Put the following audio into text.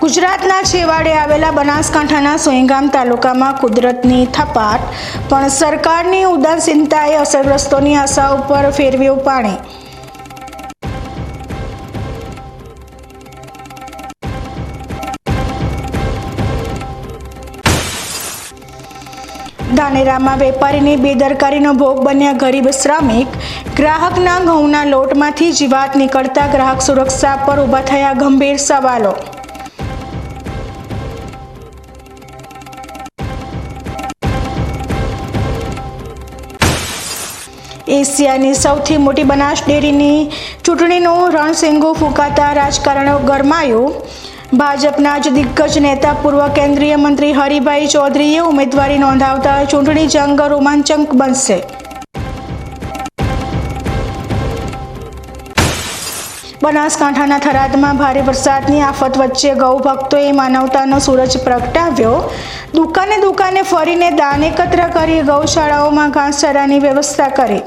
ગુજરાતના છેવાડે આવેલા બનાસકાંઠાના સોયગામ તાલુકામાં કુદરતની થપાટ, પણ સરકારની ઉદાસીનતાએ અસરગ્રસ્તોની આશા ઉપર ફેરવ્યું પાણી. ધાનેરામાં વેપારીની બેદરકારીનો ભોગ બન્યા ગરીબ શ્રમિક. ગ્રાહકના ઘઉંના લોટમાંથી જીવાત નીકળતા ગ્રાહક સુરક્ષા પર ઊભા થયા ગંભીર સવાલો. એશિયાની સૌથી મોટી બનાસ ડેરીની ચૂંટણીનું રણસિંગો ફૂંકાતા રાજકારણો ગરમાયું. ભાજપના જ દિગ્ગજ નેતા પૂર્વ કેન્દ્રીય મંત્રી હરિભાઈ ચૌધરીએ ઉમેદવારી નોંધાવતા ચૂંટણી જંગ રોમાંચક બનશે. બનાસકાંઠાના થરાદમાં ભારે વરસાદની આફત વચ્ચે ગૌ ભક્તોએ માનવતાનો સૂરજ પ્રગટાવ્યો. દુકાને દુકાને ફરીને દાન એકત્ર કરી ગૌશાળાઓમાં ઘાસચારાની વ્યવસ્થા કરી.